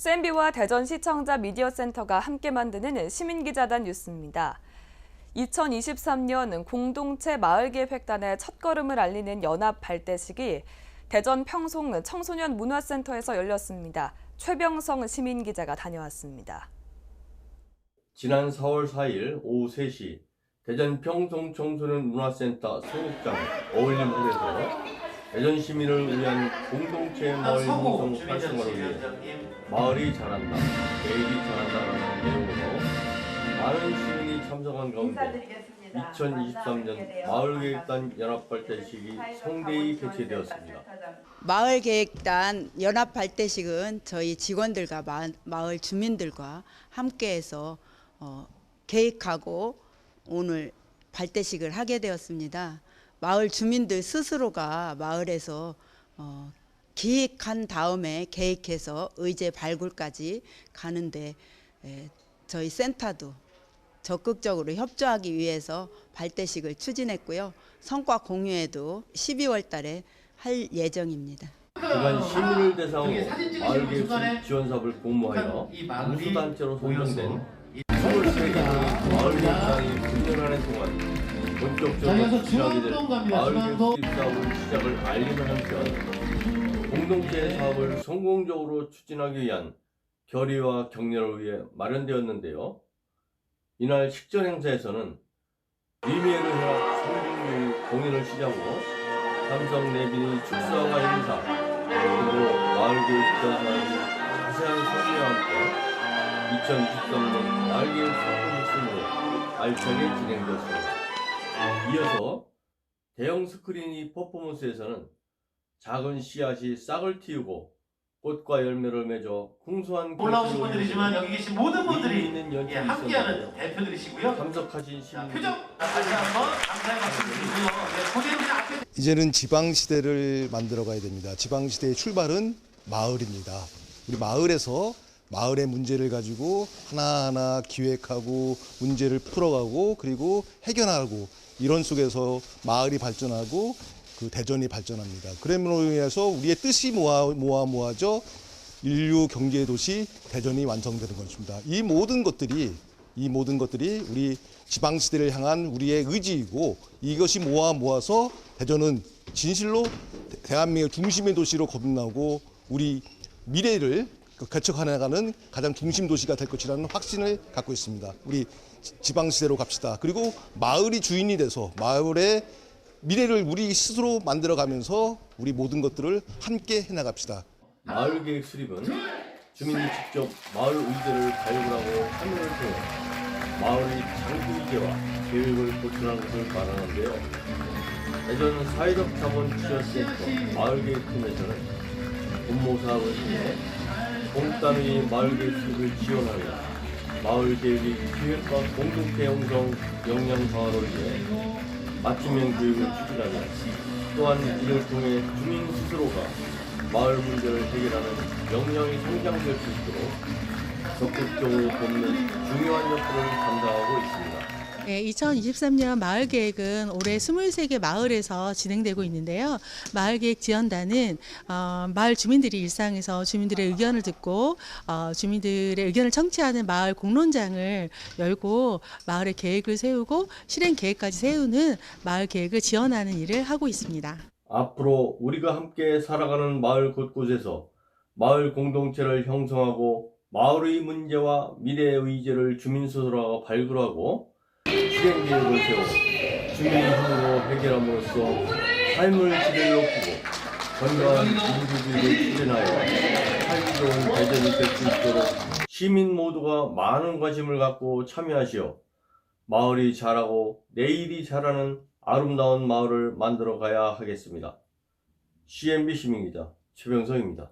샌비와 대전 시청자 미디어 센터가 함께 만드는 시민기자단 뉴스입니다. 2023년 공동체 마을계획단의 첫걸음을 알리는 연합 발대식이 대전 평송 청소년 문화센터에서 열렸습니다. 최병성 시민기자가 다녀왔습니다. 지난 4월 4일 오후 3시 대전 평송 청소년 문화센터 소극장 어울림 홀에서 대전 시민을 위한 공동체 마을 형성 활성화를 위해 마을이 잘한다, 매일이 잘한다라는 내용으로 많은 시민이 참석한 가운데 인사드리겠습니다. 2023년 마을계획단 연합발대식이 성대히 개최되었습니다. 마을계획단 연합발대식은 저희 직원들과 마, 마을 주민들과 함께해서 어, 계획하고 오늘 발대식을 하게 되었습니다. 마을 주민들 스스로가 마을에서 어, 기획한 다음에 계획해서 의제 발굴까지 가는데 에, 저희 센터도 적극적으로 협조하기 위해서 발대식을 추진했고요. 성과 공유에도 12월 달에 할 예정입니다. 그간 시민을 대상으로 순간에 지원 사업을 공모하여 우수단체로 선정된 모여서 23개의 마을계획단이 9년 안에 동안 본격적으로 추진하게 될. 수립 사업을 시작을 알리는 한편 공동체 사업을 성공적으로 추진하기 위한 결의와 격려를 위해 마련되었는데요. 이날 식전 행사에서는 위미에르 혈압 성중교육 공연을 시작으로 삼성 내빈이 축사와 인사 그리고 마을계획 전사의 자세한 설명과 함께 2023년 마을계획 성공 혁신으로 알차게 진행되었습니다. 이어서 대형 스크린이 퍼포먼스에서는 작은 씨앗이 싹을 틔우고 꽃과 열매를 맺어 풍성한 올라오신 분들이지만 여기 계신 모든 분들이 있는 예, 함께하는. 대표들이시고요. 참석하신 자, 시민 표정 다시 한번 감사의 말씀 드리고요. 네, 앞에 이제는 지방 시대를 만들어 가야 됩니다. 지방 시대의 출발은 마을입니다. 우리 마을에서 마을의 문제를 가지고 하나하나 기획하고 문제를 풀어가고 그리고 해결하고 이런 속에서 마을이 발전하고 그 대전이 발전합니다. 그럼으로 인해서 우리의 뜻이 모아 모아 모아져 인류 경제 도시 대전이 완성되는 것입니다. 이 모든 것들이 이 모든 것들이 우리 지방 시대를 향한 우리의 의지이고 이것이 모아 모아서 대전은 진실로 대- 대한민국 중심의 도시로 거듭나고 우리 미래를 그 개척해 나가는 가장 중심 도시가 될 것이라는 확신을 갖고 있습니다. 우리 지- 지방 시대로 갑시다. 그리고 마을이 주인이 돼서 마을의 미래를 우리 스스로 만들어 가면서 우리 모든 것들을 함께 해 나갑시다. 마을 계획 수립은 주민이 직접 마을 의제를 발굴하고 참여를 통해 마을의 장기 의제와 계획을 보충하는 것을 말하는데요. 대전 사회적 자본 지원 센터 마을 계획팀에서는 공모 사업을 통해 공단위 마을계획 수립을 지원하며 마을계획의 기획과 공동체 형성 역량 강화를 위해 맞춤형 교육을 추진하며 또한 이를 통해 주민 스스로가 마을 문제를 해결하는 역량이 성장될 수 있도록 적극적으로 돕는 중요한 역할을 감당하고 있습니다. 네, 2023년 마을 계획은 올해 23개 마을에서 진행되고 있는데요. 마을 계획 지원단은 어, 마을 주민들이 일상에서 주민들의 의견을 듣고 어, 주민들의 의견을 청취하는 마을 공론장을 열고 마을의 계획을 세우고 실행 계획까지 세우는 마을 계획을 지원하는 일을 하고 있습니다. 앞으로 우리가 함께 살아가는 마을 곳곳에서 마을 공동체를 형성하고 마을의 문제와 미래의 의제를 주민 스스로가 발굴하고 실행 계획을 세워 주민의 힘으로 해결함으로써 삶의 질을 높이고 건강한 민주주의를 추진하여 살기 좋은 대전이 될 수 있도록 시민 모두가 많은 관심을 갖고 참여하시어 마을이 자라고 내일이 자라는 아름다운 마을을 만들어 가야 하겠습니다. CNB 시민기자 최병성입니다.